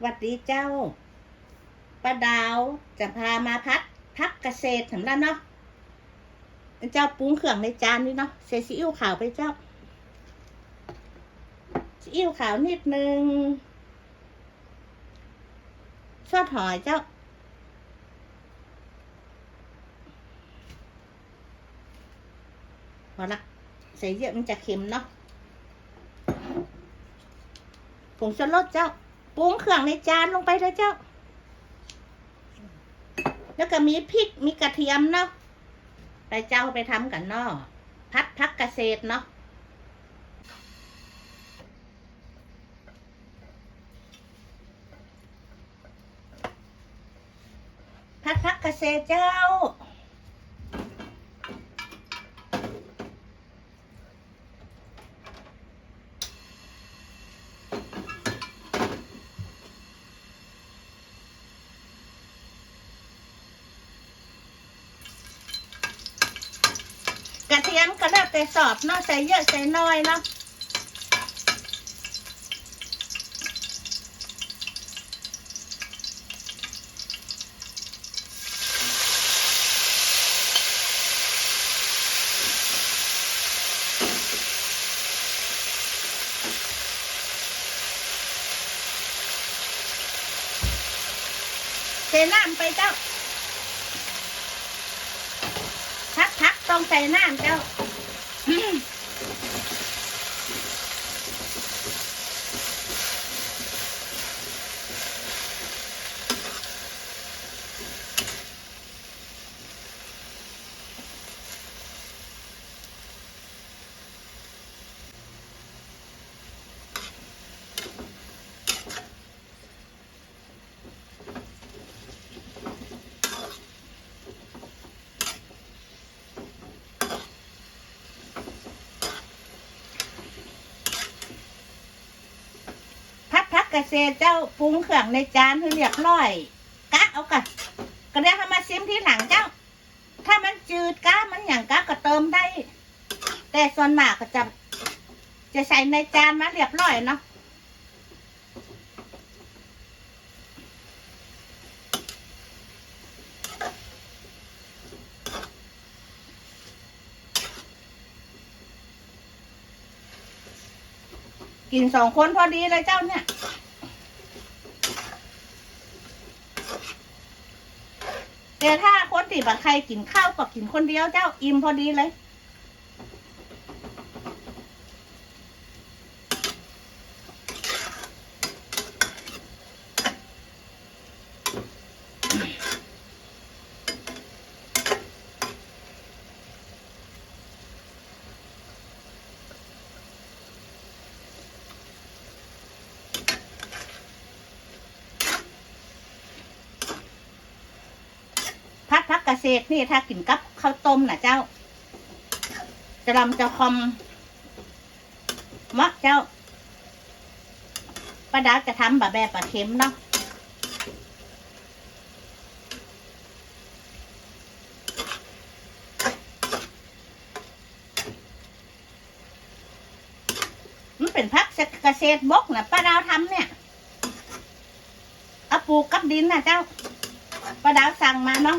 หวัดดีเจ้าป้าดาวจะพามาพัดพักเกษตรสำหรับเนาะเจ้าปรุงเครื่องในจานนี้เนาะใส่ซีอิ๊วขาวไปเจ้าซีอิ๊วขาวนิดนึงซอสหอยเจ้า พอละใส่เยอะมันจะเค็มเนาะผงชูรสเจ้า ปรุงเครื่องในจานลงไปเลยเจ้า แล้วก็มีพริกมีกระเทียมเนาะไปเจ้าไปทำกันเนาะพัดพักเกษตรเนาะพัดพักเกษตรเจ้า เทียมก็แล้วแต่สอบเนาะใส่เยอะใส่น้อยเนาะใส่น้ำไปเจ้า พักพัก ต้องใส่น้ำเจ้า อืมพั กพักเกษตรเจ้าปรุงเครื่องในจานให้เรียบร้อยกะเอากะก็เดี๋ยวให้มาซิมที่หลังเจ้า ถ้ามันจืดกะมันอย่างกะก็เติมได้ แต่ส่วนมากก็จะ จะใส่ในจานมาเรียบร้อยเนาะกินสองคนพอดีเลยเจ้าเนี่ย แต่ถ้าคนที่บัใครกินข้าวก็กินคนเดียวเจ้าอิ่มพอดีเลย พักพักเกษตรนี่ถ้ากินกับข้าวต้มนะเจ้า จะลำจะคอมมักเจ้าป้าดาวจะทำแบบแบบปลาเค็มเนาะมันเป็นพักเกษตรบกนะป้าดาวทำเนี่ยเอาปลูกกับดินนะเจ้าป้าดาวสั่งมาเนาะ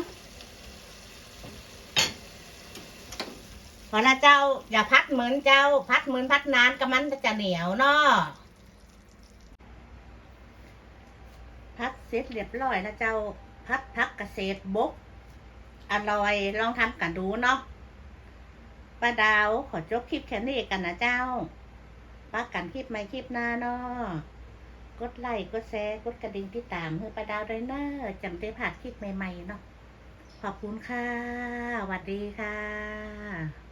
อละเจ้าอย่าพัดเหมือนเจ้า พัดเหมือนพัดนานก็มันจะเหนียวเนาะพัดเสร็จเรียบร้อยแล้วเจ้าพัดพักกระเกษบกอร่อยลองทำกันดูเนาะป้าดาวขอจบคลิปแค่นี้กันนะเจ้าป้ากันคลิปใหม่คลิปหน้าเนาะกดไลค์กดแชร์กดกระดิ่งที่ตามเพื่อประดาวด้วยเนอะจำได้ผ่านคลิปใหม่ๆเนาะขอบคุณค่ะสวัสดีค่ะ